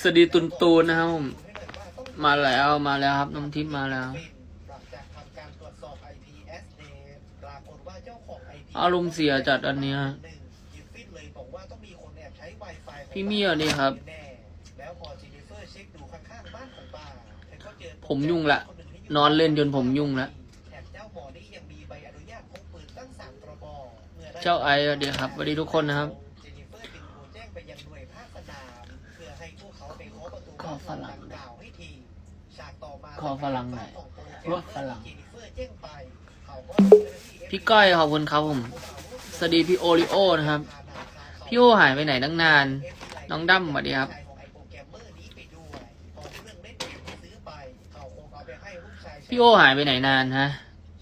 สวัสดีตุนตูนนะครับมาแล้วมาแล้วครับน้องทิพย์มาแล้ว อารมณ์เสียจัดอันเนี้ยพี่เมียนี่ครับ ผมยุ่งละ นอนเล่นจนผมยุ่งละเจ้าไอเดียครับสวัสดีทุกคนนะครับ ระตูขอฝรั่งดังกล่าวให้ทีฉากต่อมาขอฝรั่งหน่อยของโปรแกรถฝรั่งเจนิเฟอร์แจ้งไปเขาก็เจ้าหน้าที่พี่ก้อยขอบคุณครับผมสวัสดีพี่โอริโอนะครับ พี่โอหายไปไหนตั้งนาน น้องดั้มสวัสดีครับพี่โอหายไปไหนนานฮะ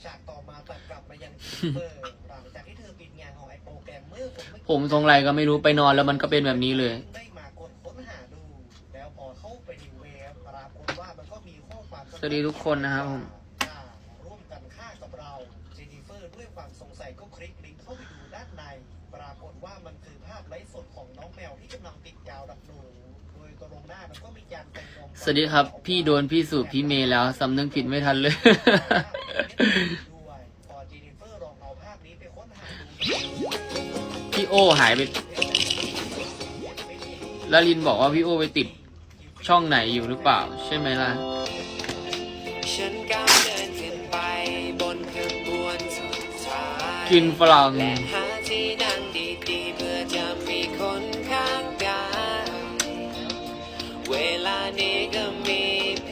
ฉากต่อมาตัดกลับมายังเบอร์หลังจากที่เธอปิดงานของไอโปรแกรมเมอร์คนเมื่อกี้ผมทรงไรก็ไม่รู้ไปนอนแล้วมันก็เป็นแบบนี้เลย สวัสดีทุกคนนะครับผมอ่าร่วมกันฆ่ากับเราเจนนิเฟอร์ด้วยความสงสัยก็คลิกลิงก์เข้าไปดูด้านใน ปรากฏว่ามันคือภาพไลฟ์สดของน้องแมวที่กำลังติดกาวดักหนูโดยตรงหน้ามันก็มีการแต่งรองสวัสดีครับ พี่โดนพี่สูบพี่เมย์แล้วสำนึกผิดไม่ทันเลย ด้วยพอเจนนิเฟอร์ลองเอาภาพนี้ไปค้นหาดูพี่โอหายไปแล้วลินบอกว่าพี่โอไปติดช่องไหนอยู่หรือเปล่า ใช่ไหมล่ะ ฉันก้าวเดินขึ้นไปบนขบวนสุดท้ายกินฝรั่ง และหาที่นั่งดีๆเพื่อจะมีคนข้างกายเวลานี้ก็มี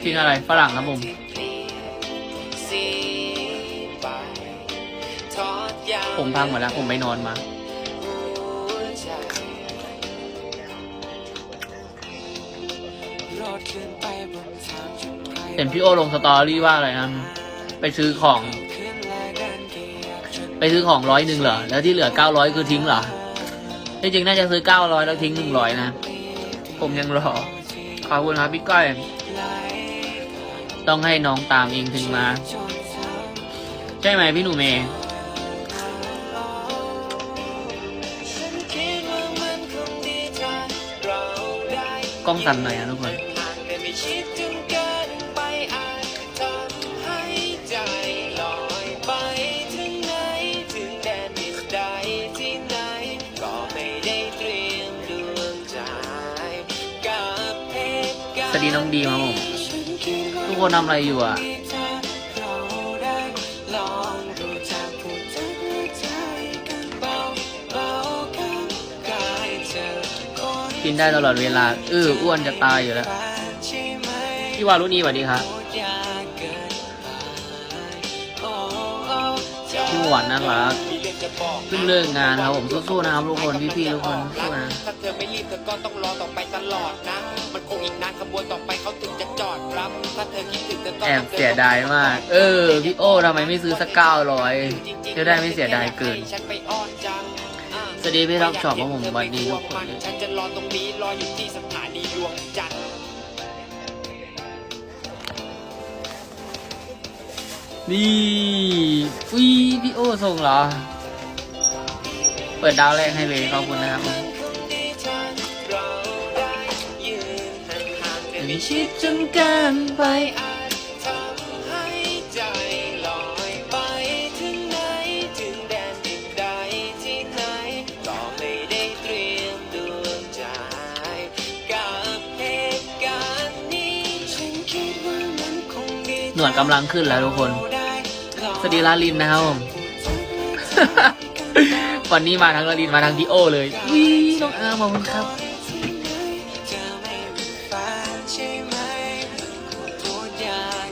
กินอะไรฝรั่งครับผม ที่เปลี่ยนสีไปทอดยาว ผมพังหมดแล้วผมไปนอนมา เห็นพี่โอลงสตอรี่ว่าอะไรนะไปซื้อของ ไปซื้อของร้อยหนึ่งเหรอ แล้วที่เหลือเก้าร้อยคือทิ้งเหรอที่จริงน่าจะซื้อเก้าร้อยแล้วทิ้งหนึ่งร้อยนะ ผมยังรอ ขอบคุณครับพี่ก้อย ต้องให้น้องตามเองถึงมา ใช่ไหมพี่หนูเมย์ฉันคิดว่ามันคงกล้องสั่นหน่อยนะทุกคนีน้องดีมาผมทุกคนทำอะไรอยู่อะกินได้ตลอดเวลาเอออ้วนจะตายอยู่แล้วพี่วารุณีสวัสดีครับพี่หวานน่ารัก เรื่องจะบอกเพิ่งเลิกงานครับผมสู้ๆนะครับทุกคนพี่ๆทุกคนสู้นะถ้าเธอไม่รีบเธอก็ต้องรอต่อไปตลอดนะ มันคงอีกนานขบวนต่อไปเขาถึงจะจอดรับถ้าเธอคิดถึงเธอก็แอบเสียดายมาก เออพี่โอ้ทำไมไม่ซื้อสักเก้าร้อยจะได้ไม่เสียดายเกินฉันไปอ้อนจังอะสวัสดีพี่ท็อปช็อปครับผมสวัสดีทุกคนเลยฉันจะรอตรงนี้รออยู่ที่สถานีดวงจันทร์นี่อุ้ยพี่โอ้ส่งเหรอ เปิดดาวแรกให้เลยขอบคุณนะครับมันคงดีถ้าเราไม่ชิดจนเกินไปอาจทำให้ใจลอยไปถึงไหนถึงแดนดินใดที่ไหนก็ไม่ได้เตรียมดวดว่ามันคงดีหนวดกำลังขึ้นแล้วทุกคน สวัสดีลาลินนะครับผม วันนี้มาทั้งลาลินมาทั้งพี่โอเลยวิน้องอาร์มขอบคุณครับ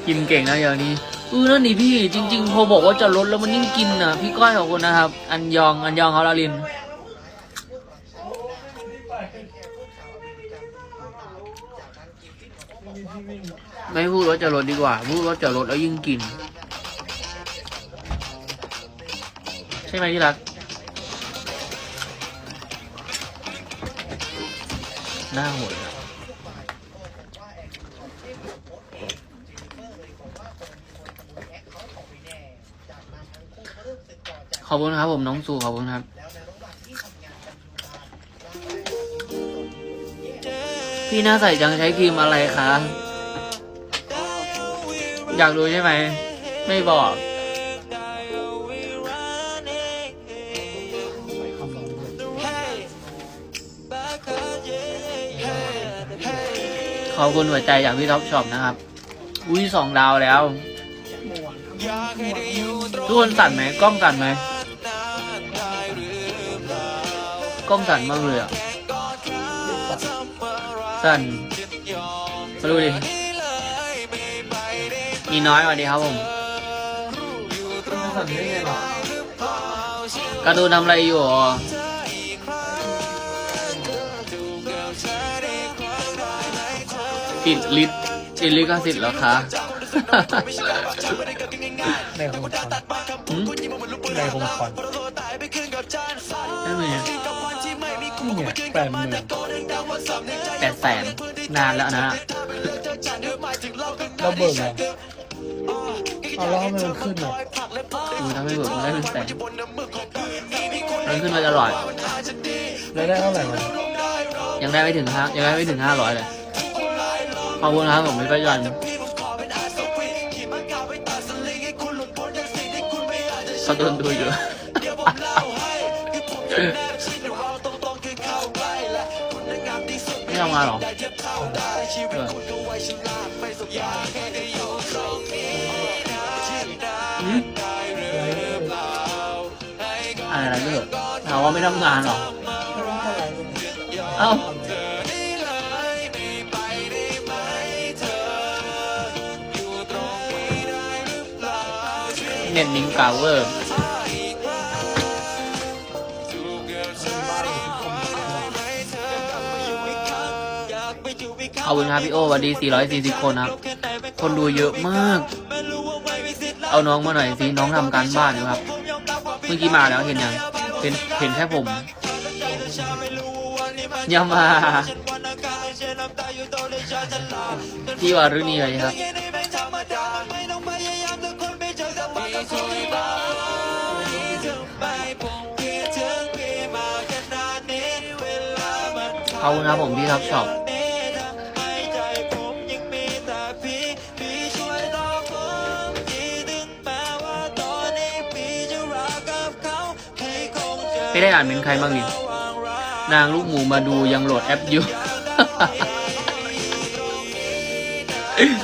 กินเก่งนะอย่างนี้เออนั่นนี่พี่จริงๆพอบอกว่าจะลดแล้วมันยิ่งกินอะพี่ก้อยขอบคุณนะครับ อันยองอันยองเขาลาลิน ไม่พูดว่าจะลดดีกว่า พูดว่าจะลดแล้วยิ่งกิน ใช่ไหมที่รัก หน้าหดขอบคุณครับผมน้องสู่ขอบคุณครับ พี่หน้าใสจังใช้ครีมอะไรคะ อยากรู้ใช่ไหม ไม่บอก ขอบคุณหัวใจจากพี่ท็อปช็อปนะครับ อุ้ยสองดาวแล้ว ทุกคนสั่นไหมกล้องสั่นไหมกล้องสั่นมากเลยอะ สั่นมาดูดิมีน้อยสวัสดีครับผมการ์ตูนทำอะไรอยู่อะ ติดลิตติดลิขสิทธิ์เหรอคะ ในคงคอนหืมในคงคอนนั่นไงนี่ไงแปดหมื่นแปดแสนนานแล้วนะ เราเบิกเหรอเอาแล้วทำไมมันขึ้นอะดูถ้าไม่เบิกมันได้เป็นแสนมันขึ้นมาตลอด แล้วได้เท่าไหร่มันยังได้ไม่ถึงห้ายังได้ไม่ถึงห้าร้อยเลย ขอบคุณครับผมไม่ประยันเขาโดนดูอยู่ไม่ทำงานหรออะไรอะไรไม่เหรอถามว่าไม่ทำงานหรอ เอ้า เน็ตนิงกาวเวอร์ขอบคุณครับพี่โอสวัสดี 440 คนครับ คนดูเยอะมาก เอาน้องมาหน่อยสิน้องทำการบ้านอยู่ครับ เมื่อกี้มาแล้วเห็นยังเห็นเห็นแค่ผมย่ามาพี่วารุณีเลยครับ ขอบคุณครับผมพี่ท็อปช็อปไม่ได้อ่านเป็นใครบ้างเนี่ยนางลูกหมูมาดูยังโหลดแอปอยู่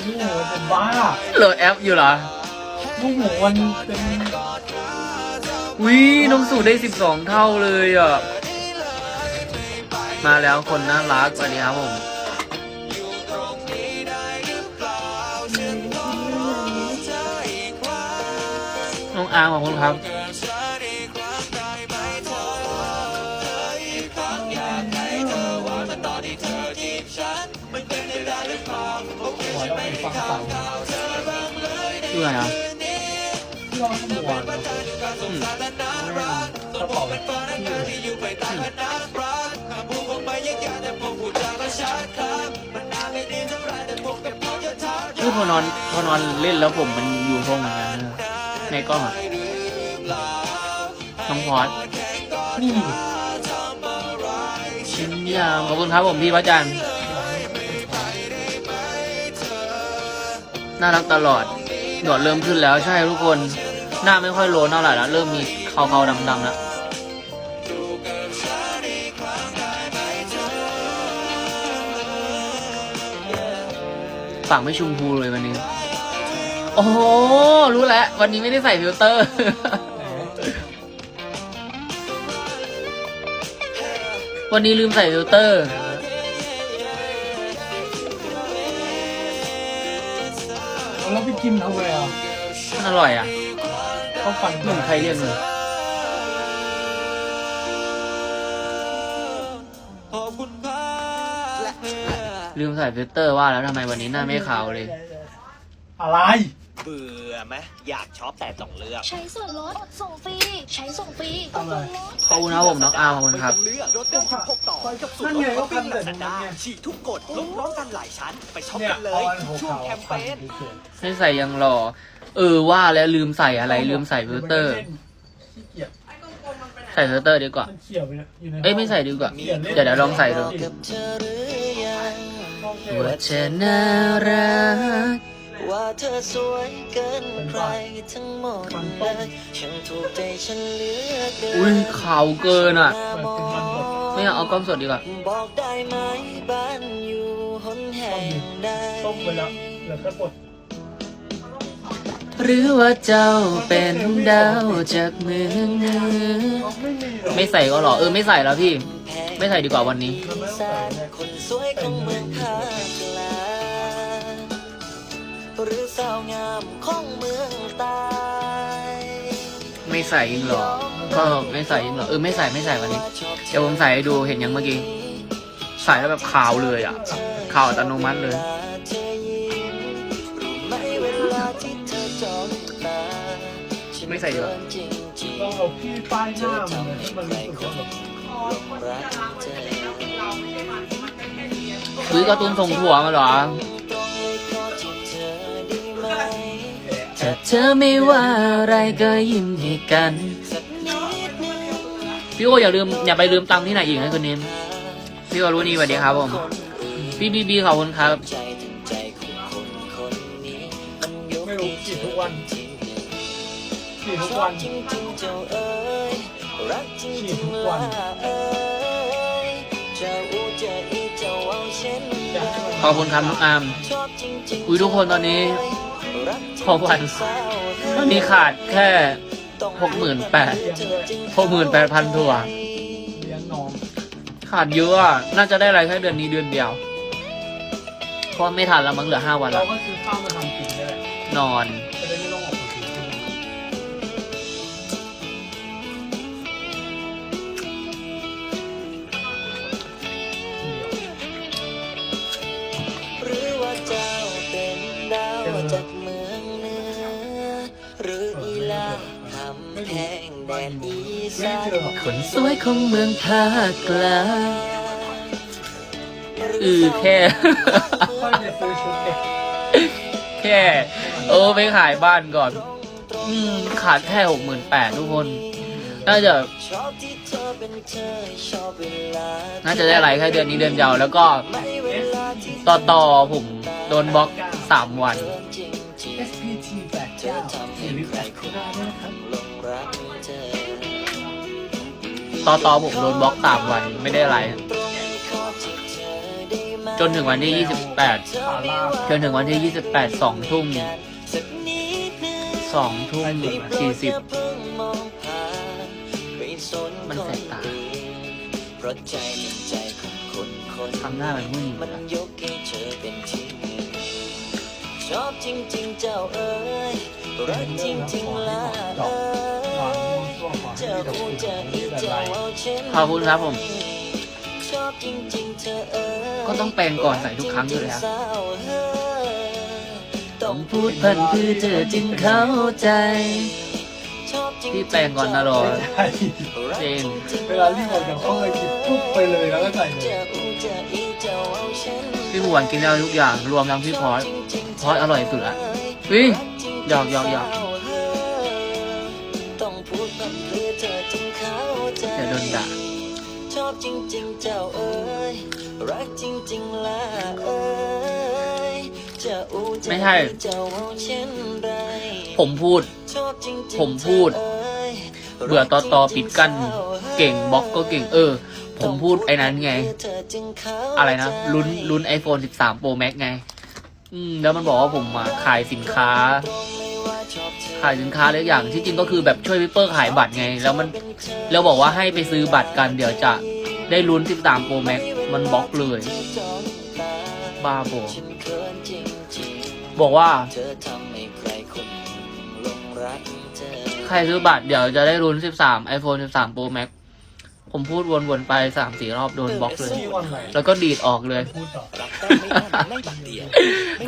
ลูกหมูเป็นบ้าโหลดแอปอยู่เหรอ ลูกหมูมันเป็นวิน้องสูได้สิบสองเท่าเลยอะ มาแล้วคนน่ารักสวัสดีครับผมน้องอาร์มขอบคุณครับ หัวเราเป็นฟังเสาชื่ออะไรอะที่เราขโมยเนาะอืมแม่งกระเป๋าที่คือพอนอนพอนอนเล่นแล้วผมมันอยู่ทรงเหมือนกันนะในกล้องอะน้องพอดนี่ชิ้นยามขอบคุณครับผมพี่พระจันทร์น่ารักตลอดหนวดเริ่มขึ้นแล้วใช่ทุกคน หน้าไม่ค่อยโลนเท่าไหร่แล้วเริ่มมีเขาๆดำๆแล้วปากไม่ชมพูเลยวันนี้ โอ้โห รู้แล้ว วันนี้ไม่ได้ใส่ฟิลเตอร์ วันนี้ลืมใส่ฟิลเตอร์แล้วไปกินทำไมอะมันอร่อยอะ เขาฟันเหมือนใครเรียกเลยขอบคุณครับลืมใส่ฟิลเตอร์ว่าแล้วทำไมวันนี้หน้าไม่ขาวเลย อะไร เบื่อไหมอยากช็อปแต่ต้องเลือกใช้ส่วนลดส่งฟรีใช้ส่งฟรีทำอะไรขอบคุณครับผมน้องอาร์มขอบคุณครับเลือกรถได้ถึง6ต่อกับส่วนนั่นลไงดก็ช้อปพัปิ้นงแต่ลาตรงซานั้นด้าไงฉีกทุกกฎลดพร้อมกันหลายชั้น ไปช็อปเนี่ยกันเลเอายอันหัวช่วงขาวแคมเปพันญเฉยไม่ใส่ยังหล่อ เออว่าแล้วลืมใส่อะไรลืมใส่ฟิลเตอร์ ขี้เกียจใส่ฟิลเตอร์ดีกว่า มันเขียวไปเนี่ยอยู่ในห้งเอ้ยไม่ใส่ดีกว่าขีนล่นเดี๋ยวเดี๋ยวลองใส่ดูกับเธอหรือยังว่าเธอน่ารัก ว่าเธอสวยเกินใครทั้งหมดเลยฉันถูกใจฉันเหลือเกินอุ้ยขาวเกินอะหามองไม่เอาเอากล้องสดดีกว่า บอกได้ไหมบ้านอยู่หนแห่งใด ต้มไปแล้วเหลือแค่บด หรือว่าเจ้าเป็นดาวจากเมืองเหนือไม่ใส่ก็หรอเออไม่ใส่แล้วพี่ ไม่ใส่ดีกว่าวันนี้คนสวยของเมืองภาคลาหรือสาวงามของเมืองใต้ไม่ใส่ยิงหรอก็ไม่ใส่ยิงหรอเออไม่ใส่ไม่ใส่วันนี้ เดี๋ยวผมใส่ให้ดูเห็นยังเมื่อกี้ ใส่แล้วแบบขาวเลยอะขาวอัตโนมัติเลย ไม่ใส่ดีกว่าต้องเอาพี่ป้ายหน้ามันเลยที่มันรู้สึกว่าแบบซื้อการ์ตูนส่งถั่วมาเหรอ ถ้าเธอไม่ว่าอะไรก็ยิ้มให้กัน พี่โออย่าลืมอย่าไปลืมตังค์ที่ไหนอีกนะคืนนี้ พี่วารุณีสวัสดีครับผม พี่บีบีขอบคุณครับ ไม่รู้ฉีดทุกวัน ฉีดทุกวันจริงๆเจ้าเอ๋ยรักจริงฉีดทุกๆวัละนเอ๋ยเจ้าอูเจ้าอีเจ้าเอาเช่นอยากให้มันขอบคุณครับน้องอาร์มชอบจริงๆอุ๊ยทุกคนตอนนี้รักจริงๆของขวัญสาวเอ๋ยตอนนี้ขาดแค่หกหมื่นแปดหกหมื่นแปดพันถั่วเลี้ยงน้องขาดเยอะอะน่าจะได้อะไรแค่เดือนนี้เดือนเดียว เพราะว่าไม่ทันแล้วมั้งเหลือห้าวันเราแล้วก็ซื้อข้าวมาทำกินได้แหละนอน นอีสานคนสวยของเมืองภาคกลางอือแค่ แค่ เออไปขายบ้านก่อน อืมขาดแค่หกหมื่นแปดทุกคน น่าจะ น่าจะได้อะไรแค่เดือนนี้เดือนเดียวแล้วก็ ต่อต่อผมโดนบล็อกสามวัน ต่อต่อผมโดนบล็อกสามวันไม่ได้อะไรตรงข้อที่เธอได้ไหมจนถึงวันที่ยี่สิบแปดขาลากจนถึงวันที่ยี่สิบแปดสองทุ่มสักนิดนึงสองทุ่มสี่สิบมันแสบตาเพราะใจเป็นใจของคนคนทำหน้าเป็นผู้หญิงมันอะยกให้เธอเป็นที่หนึ่งชอบจริงๆเจ้าเอ๋ยรักจริงๆละเอ๋วางยช่วง ขอให้เจ้ามีแต่อูคุณเจ้าอีมีแต่เจ้าไรเอาเช่นขอบคุณครับผมชอบจริงๆเธอเอ๋ยก็ต้องแปลงก่อนใส่ทุกครั้งอยู่แล้วรักจริงๆสาวเอ๋ยต้องพูดพันคือเธอจึงเข้าใจชอบจริงๆพี่แปลงก่อนนะรอไม่ใช่เจนเวลารีบออกจากห้องเลยคิดปุ๊บไปเลยแล้วก็ใส่เลยเจ้าอูเจ้าอีเจ้าเอาเช่นพี่หวนกินได้ทุกอย่างรวมทั้งพี่พอสพอสอร่อยสุดละเฮ้ยหยอกหยอกหยอกต้อง พูดแบบเพื่อเธอจึงเข้าใจเดี๋ยวโดนด่าชอบจริง ๆ เจ้าเอ๋ยรักจริงๆละเอ๋ยเจ้าอูเจ้าไม่ใช่ เจ้าเอาเช่นไรผมพูด ชอบจริงๆผมพูดเจ้าเอ๋ยเบื่อตอตอปิดกั้น เก่งบล็อกก็เก่งเออ ผมพูดไอ้นั้นไงอะไรนะลุ้นลุ้น iPhone 13 Pro Max ไง อืม แล้วมันบอกว่าผมมาขายสินค้า ขายสินค้าเล็กอย่างที่จริงก็คือแบบช่วยพี่เปิ้ลขายบัตรไง แล้วมันแล้วบอกว่าให้ไปซื้อบัตรกันเดี๋ยวจะได้ลุ้น13 Pro Max มันบล็อกเลย บ้าบอบอกว่า ใครคนหลงรักเธอใครซื้อบัตรเดี๋ยวจะได้ลุ้น13 iPhone 13 Pro Max ผมพูดวนๆไปสามสี่รอบโดนบล็อกเลยที่วันไหนแล้วก็ดีดออกเลย พูดต่อรับแต้มไม่อั้นไม่บัตรเดียว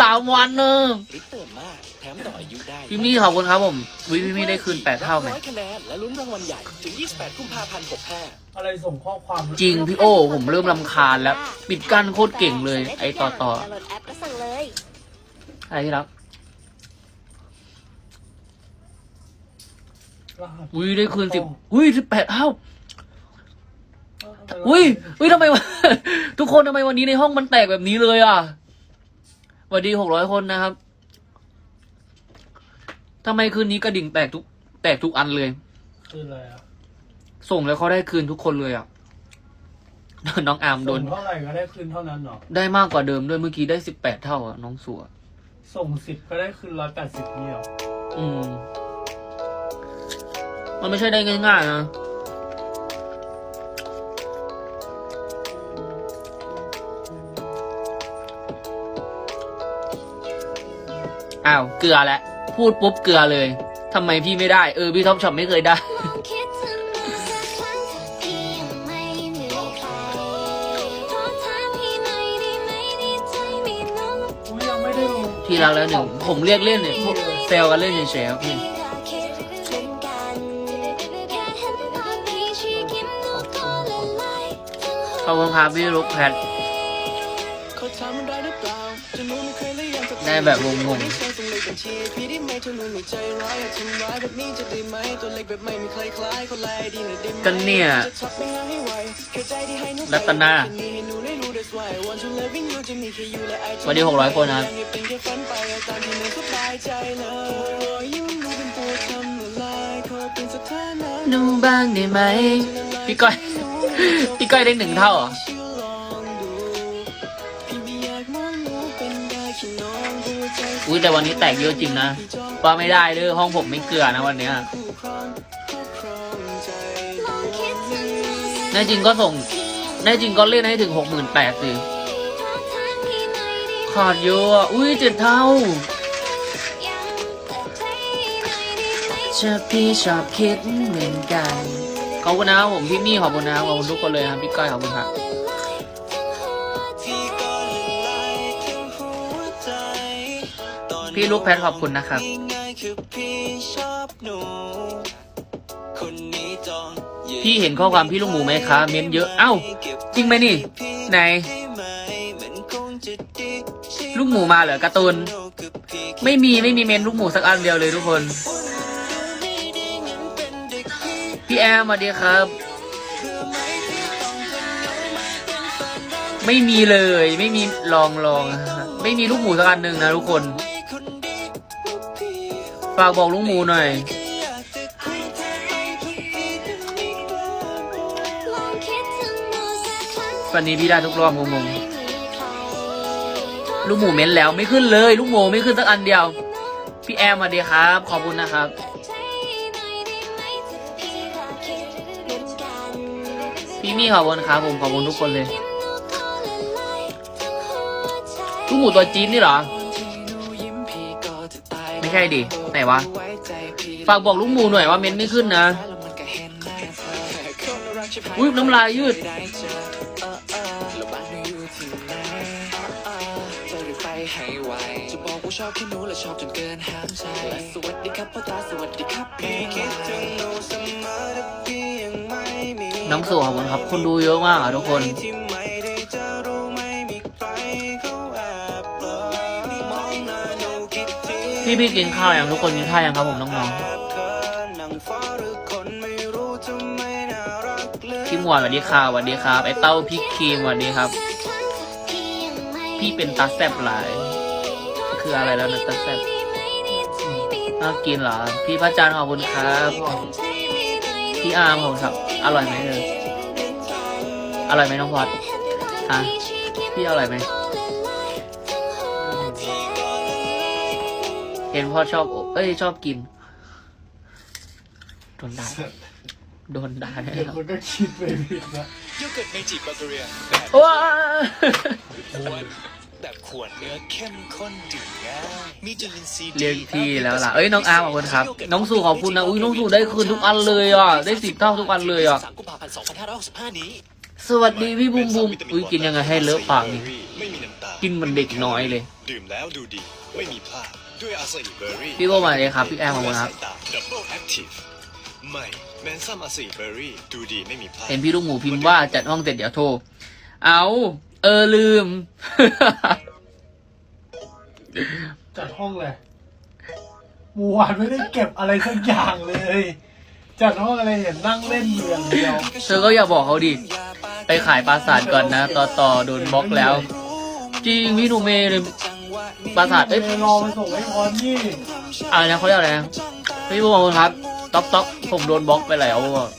สามวันเนอะลิตรเติมมากแถมต่ออายุได้พี่มี่ขอบคุณครับผมวิพี่มี่ได้คืนแปดเท่าไหม ร้อยคะแนนและลุ้นรางวัลใหญ่ถึง 28 กุมภาพันธ์65อะไรส่งข้อความจริงพี่โอ้ผมเริ่มลำคาญแล้ว ปิดกั้นโคตรเก่งเลย ไอต่อต่อดาวน์โหลดแอปก็สั่งเลยอะไรที่รักรหัสอุ้ยได้คืนสิบอุ้ยสิบแปดเท่า อุ้ยอุ้ยทำไมวะทุกคนทำไมวันนี้ในห้องมันแตกแบบนี้เลยอะวัสดีหกร้อยคนนะครับทำไมคืนนี้กระดิ่งแตกทุก แตกทุกอันเลย คืออะไรอะส่งแล้วเขาได้คืนทุกคนเลยอะ น้องอาร์มโดส่น งเท่าไหร่ก็ได้คืนเท่านั้นเหรอ ได้มากกว่าเดิมด้วยเมื่อกี้ได้สิบแปดเท่าอะน้องสัว ส่งสิบก็ได้คืนร้อยแปดสิบนี่เหรออืม มันไม่ใช่ได้ง่ายๆนะาวเกลือแล้วพูดปุ๊บเกลือเลยทำไมพี่ไม่ได้เออพี่ท็อปช็อปไม่เคยได้ลองคิดถึงมาสักครั้งที่ยังไม่มีใครขอถามพี่หลังไม่ได้ลงพี่รักแล้วหนึ่งผมเรียกเล่นเนี่ยพวกเซลกันเล่นเฉยๆครับพี่ก็คิดเหมือนกันแค่เห็นภาพพี่ชี้ยิ้มายทั้งหัวขอบคุณครับพี่ลูกแพท ได้หรือเปล่าจะรู้ไม่เคยเลยยังจะได้แบบงงๆใช้ส่งเลขบัญชีพี่ได้ไหมถ้ารู้ไม่ใจร้ายอยากทำร้ายแบบนี้จะได้ไหมตัวเล็กแบบไม่มีใครคล้ายคนลายดีหน่อยได้ไหมกันเนี่ยจะทักไปหาให้ไวแค่ใจที่ให้หนูรัตนาแค่ให้หนูได้รู้ that's why I want to loving you จะมีแค่ you และ I สวัสดี600คนนะครับอยากให้เป็นแค่ฝันไปเอาตามที่หนูสบายใจเลยรอยยิ้มหนูเป็นตัวทำละลายขอเป็นสถานะดูบ้างได้ไหม พี่ก้อย พี่ก้อยได้หนึ่งเท่าเหรอ อุ้ยแต่วันนี้แตกเยอะจริงนะว่าไม่ได้เด้อห้องผมไม่เกลือนะวันเนี้ยใจลองคิดถึงมาสักแน่จริงก็ส่งแน่จริงก็เล่นให้ถึงหกหมื่นแปดสิขาดเยอะ อุ้ยเจ็ดเท่าเชอบพี่ชอบคิดเหมือนกัน ขอบคุณนะครับผมพี่มี่ขอบคุณนะครับขอบคุณทุกคนเลยครับพี่ก้อยขอบคุณครับ พี่ลูกแพทขอบคุณนะครับพี่ชอบหนูคนนี้จองยืพี่เห็นข้อความพี่ลูกหมูไหมคะเม้นเยอะ เอ้า จริงไหมนี่ ไหน ลูกหมูมาเหรอการ์ตูน ไม่มีไม่มีเมนลูกหมูสักอันเดียวเลยทุกคน พี่แอมสวัสดีครับ ไม่มีเลย ไม่มีลองลองไม่มีลูกหมูสักอันหนึ่งนะทุกคน ฝากบอกลูกหมูหน่อยลองคิดถึงมาสักครั้งวันนี้พี่ได้ทุกรอบงงๆลูกหมูเม้นแล้วไม่ขึ้นเลย ลูกหมูไม่ขึ้นสักอันเดียว พี่แอมสวัสดีครับ ขอบคุณนะครับพี่มี่ขอบคุณครับผมขอบคุณทุกคนเลยลูกหมูตัวจี๊ดนี่เหรอ ไม่ใช่ดิ ไหนวะ ฝากบอกลูกหมูหน่อยว่าเม้นไม่ขึ้นนะ อุ๊ยน้ำลายยืดจะบอกว่าชอบแค่หนูและชอบจนเกินห้ามใจสวัสดีครับพ่อตาสวัสดีครับพี่คิดถึงหนูเสมอแต่พี่ยังไม่มีน้องสู่ขอบคุณครับคนดูเยอะมากอะทุกคน พี่พี่กินข้าวยังทุกคนกินข้าวยังครับผมน้องๆพี่หมวดสวัสดีครับสวัสดีครับไอเต้าพี่ครีมสวัสดีครับ พี่เป็นตาแซบหลาย คืออะไรแล้วนะตาแซบน่ากินเหรอ พี่พระจันทร์ขอบคุณครับ พี่อาร์มขอบคุณครับ อร่อยไหมเอออร่อยไหมน้องพอดฮะพี่อร่อยไหม เห็นพ่อชอบเอ้ยชอบกิน โดนด่าโดนด่าแน่เดี๋ยวครับมันก็คิดไปผิดนะโยเกิร์ตเมจิบัลเกเรียแบบว้าขวดแบบขวดเนื้อเข้มข้นดื่มง่ายมีจุลินทรีย์ดีเรียกพี่แล้วล่ะ เอ้ยน้องอาร์มขอบคุณครับ น้องสู่ขอบคุณนะอุ้ยน้องสู่ได้คืนทุกอันเลยอะ ได้สิบเท่าทุกอันเลยอะสามกุมภาพันธ์2565นี้สวัสดีพี่บูมบูมอุ้ยกินยังไงให้เลอะปากนี่ไม่มีน้ำตาลกินเหมันเด็กน้อยเลย ดื่มแล้วดูดี ไม่มีพลาด ด้วยอาซาอิเบอร์รี่พี่โก้มาเลยครับพี่แอมขอบคุณครับ ดับเบิลแอคทีฟใหม่แมนซัมอาซาอิเบอร์รี่ดูดีไม่มีพลาดเห็นพี่ลูกหมูพิมพ์ว่าจัดห้องเสร็จเดี๋ยวโทร เอา เออลืม จัดห้องเลยเมื่อวานไม่ได้เก็บอะไรสักอย่างเลย จัดห้องอะไรเห็นนั่งเล่นอยู่อย่างเดียวเธอก็อย่าบอกเขาดิ ไปขายปราสาทก่อนนะ ต่อต่อโดนบล็อกแล้ว จริงพี่หนูเมย์เลย ปราสาทเอ้ยรอมาส่งให้พรนี่อะไรนะเขาเรียกอะไรนะพี่บูมครับต๊อกต๊อกผมโดนบล็อกไปแล้วอะ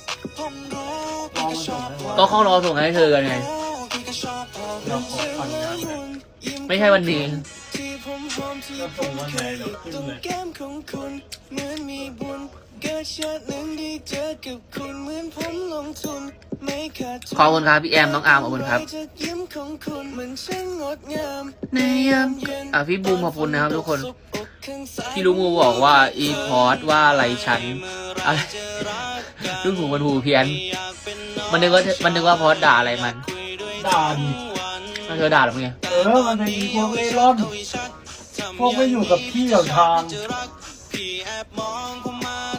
ก็เขารอส่งให้เธอกันไง เราขอฟังงานน่อยไม่ใช่วันนี้จะส่งวันไหนเดี๋ยวขึ้นเลยเหมือนมีบุญเกิดชาติหนึ่งที่เจอกับคุณเหมือนผมลงทุน ขาดทุนขอบคุณครับพี่แอมน้องอาร์มขอบคุณครับจากยิ้มของคุณมันช่างงดงามในยามอะพี่บูมขอบคุณนะครับทุกคน พี่ลุงมูบอกว่าอีพอร์ตว่าอะไรฉันอะไรลุงหูมันหูเพี้ยน มันนึกว่ามันนึกว่าพอร์ตด่าอะไรมันด่าดิมันเธอด่าหรือไงเออมันเป็นอีพวกเล่ร่อนพวกไม่อยู่กับที่กับทาง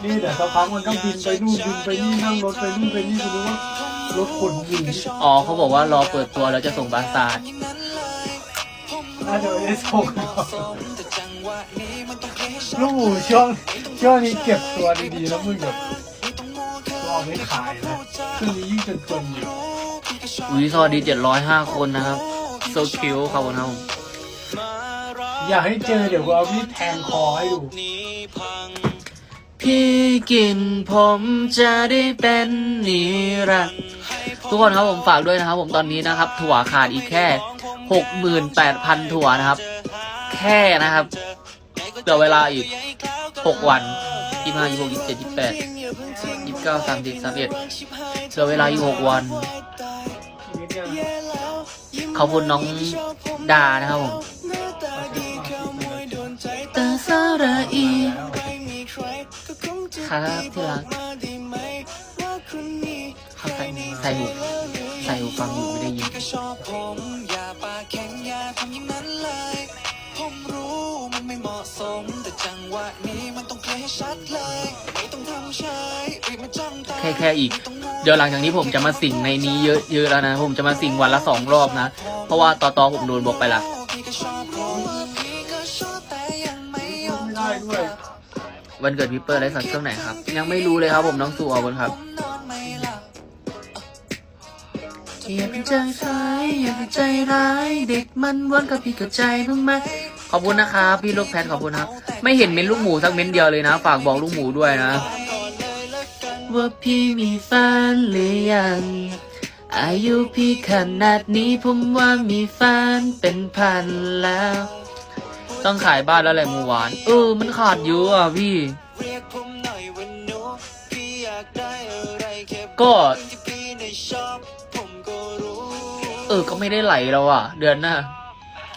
นี่เดี๋ยวสักพักมันก็บินไปนู่นบินไปนี่นั่งรถไปนู่นไปนี่คุณรู้ว่า รถขนหญิงอ๋อเขาบอกว่ารอเปิดตัวแล้วจะส่งบาซาดน่าจะไม่ได้ส่งหรอกลูกหมูช่วงช่วงนี้เก็บตัวดีๆแล้วมึงแบบรอไม่ขายนะช่วงนี้ยิ่งจนๆอยู่อุ้ยสวัสดีเจ็ดร้อยห้าคนนะครับโซคิวขอบคุณครับผมอยากให้เจอเดี๋ยวกูเอามีดแทงคอให้ดูพี่กินผมจะได้เป็นนิรันดร์ ทุกคนครับผมฝากด้วยนะครับผมตอนนี้นะครับ ถั่วขาดอีกแค่หกหมื่นแปดพันถั่วนะครับ แค่นะครับเหลือเวลาอีกหกวันยี่ห้ายี่หกยี่เจ็ดยี่แปดยี่เก้าสามสิบสามเอ็ดเหลือเวลาอีกหกวันนิดเดียวนะขอบคุณน้องดานะครับผมตาซาราอีครับที่รัก ส่ใส่หูใส่หูฟังอยู่ไม่ได้ยินชอบผมอย่าปากแข็งอย่าทำอย่างนั้นเลยผมรู้มันไม่เหมาะสมแต่จังหวะนี้มันต้องเคลียร์ให้ชัดเลยไม่ต้องทำเฉยรีบมาจ้องตาแค่แค่อีก เดี๋ยวหลังจากนี้ผมจะมาสิงในนี้เยอะเยอะแล้วนะ ผมจะมาสิงวันละสองรอบนะ เพราะว่าต่อต่อผมโดนบอกไปละพี่ก็ชอบผมพี่ก็ชอบแต่ยังไม่ยอมไม่ได้ด้วยวันเกิดพี่เปิร์ได้สักช่วงไหนครับ ยังไม่รู้เลยครับผมน้องสู่เอาบนครับนอนไม่หลับ อย่าเป็นใจร้ายอย่าเป็นใจร้ายเด็กมันวนกับพี่กับใจบ้างไหมขอบคุณนะครับพี่ลูกแพทขอบคุณครับไม่เห็นเม้นลูกหมูสักเม้นเดียวเลยนะ ฝากบอกลูกหมูด้วยนะ ว่าพี่มีแฟนหรือยัง อายุพี่ขนาดนี้ผมว่ามีแฟนเป็นพันแล้ว ต้องขายบ้านแล้วแหละหมูหวาน เออ มันขาดเยอะอะพี่เรียกผมหน่อยวันหนูพี่อยากได้อะไรแค่ก็ที่พี่ในชอบผมก็รู้ เออก็ไม่ได้ไหลแล้วอะ เดือนหน้า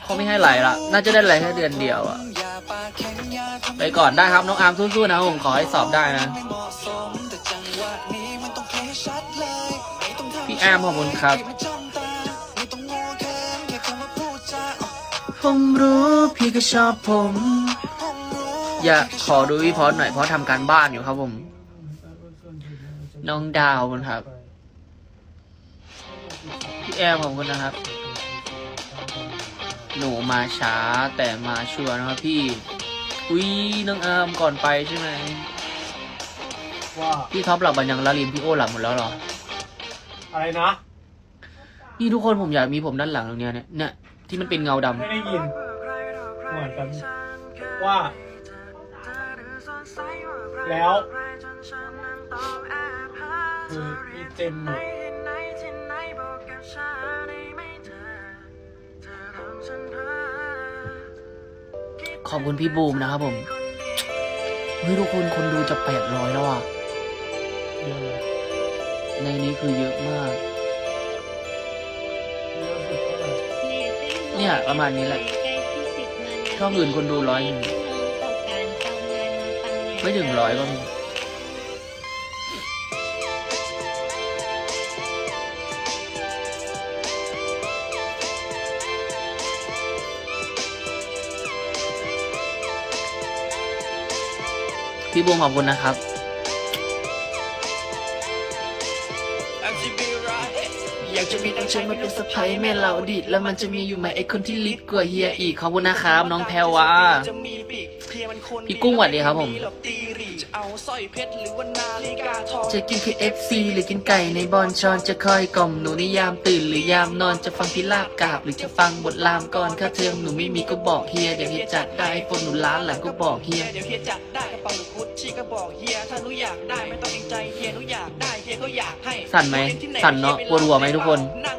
เขาไม่ให้ไหลละน่าจะได้ไหลแค่เดือนเดียวอะไปก่อนได้ครับน้องอาร์มสู้ๆนะผมขอให้สอบได้นะไม่เหมาะสมคลียร์ให้ชัดเลยไม่ต้องทำพี่แอมขอบคุณครับผมรู้พี่ก็ชอบผม อย่าขอดูพี่พอดหน่อยเพราะทำการบ้านอยู่ครับผม น้องดาวคุณครับ แอมขอบคุณนะครับ หนูมาช้าแต่มาชัวร์นะครับพี่ อุ้ยน้องอาร์มก่อนไปใช่ไหมว่าพี่ท็อปหลับบันยังละลินพี่โอหลับหมดแล้วเหรอ อะไรนะ นี่ทุกคนผมอยากมีผมด้านหลังตรงเนี้ยเนี่ยเนี่ยที่มันเป็นเงาดำไม่ได้ยินเหมือนกันว่า แล้วคืออีเต็ม หมดขอบคุณพี่บูมนะครับผมเฮ้ยทุกคนคนดูจะแปดร้อยแล้วอะเยอะเลยในนี้คือเยอะมากเยอะสุดเท่าไหร่เนี่ยประมาณนี้แหละช่องอื่นคนดูร้อยหนึ่งไม่ถึงร้อยก็มี พี่บูมขอบคุณนะครับ อาจจะมีร้ายอยากจะมีน้องเชยมาเป็นสะพ้ายแม่เราอดีตแล้วมันจะมีอยู่ไหมไอคนที่ลิดกว่าเฮียอีกขอบคุณนะครับ น้องแพรวาจะมีปีกเพียมันคนพี่กุ้งสวัสดีครับผมหลบตีรีจะเอาสร้อยเพชรหรือว่านาฬิกาทองจะกิน KFC หรือกินไก่ในบอนชอนจะคอยกล่อมหนูในยามตื่นหรือยามนอนจะฟังพิลาบกราบ หรือจะฟังบทรามก่อนค่าเทอมหนูไม่มีก็บอกเฮียเดี๋ยวเฮียจัดได้ฝนหนูล้านหลังก็บอกเฮียเดี๋ยวเฮียจัดได้กระเป๋าหรือกุชชี่ก็บอกเฮียถ้าหนูอยากได้ไม่ต้องเกรงใจเฮียหนูอยากได้เฮียก็อยากให้สั่นไหมสั่นเนอะปวดหัวไหมทุกคนนั่งม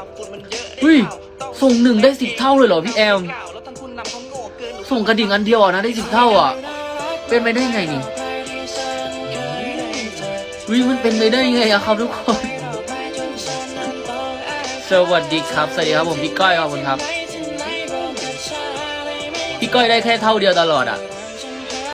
อไซค์กลับฝุ่นมันเยอะได้เฮ้ยเปล่าต้องส่งหนึ่งได้สิบเท่าเลยเหรอพี่แอมแล้วท่านผู้นำเขาโง่เกินหนูส่งกระดิ่งอันเดียวอะนะได้สิบเท่าอะ เป็นไปได้ไงนี่วิมันเป็นไปได้ไงอะครับทุกคน สวัสดีครับ สวัสดีครับผมพี่ก้อยขอบคุณครับ พี่ก้อยได้แค่เท่าเดียวตลอดอะ